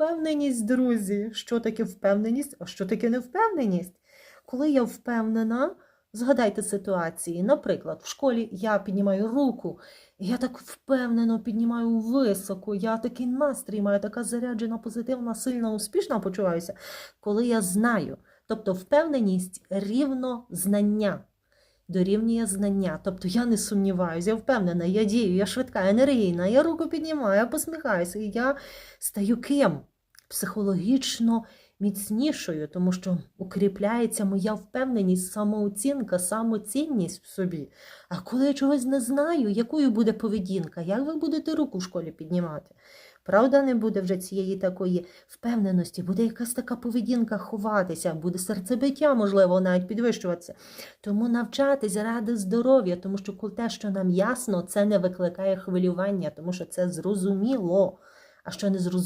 впевненість, друзі. Що таке впевненість, а що таке невпевненість? Коли я впевнена, згадайте ситуації. Наприклад, в школі я піднімаю руку, я так впевнено піднімаю високо, я такий настрій маю, така заряджена, позитивна, сильна, успішна почуваюся, коли я знаю. Тобто впевненість рівно знання. Дорівнює знання. Тобто я не сумніваюся, я впевнена, я дію, я швидка, енергійна, я руку піднімаю, я посміхаюся, і я стаю ким? Психологічно міцнішою, тому що укріпляється моя впевненість, самооцінка, самоцінність в собі. А коли я чогось не знаю, якою буде поведінка, як ви будете руку в школі піднімати? Правда, не буде вже цієї такої впевненості, буде якась така поведінка ховатися, буде серцебиття, можливо, навіть підвищуватися. Тому навчатись ради здоров'я, тому що те, що нам ясно, це не викликає хвилювання, тому що це зрозуміло. А що не зрозуміло,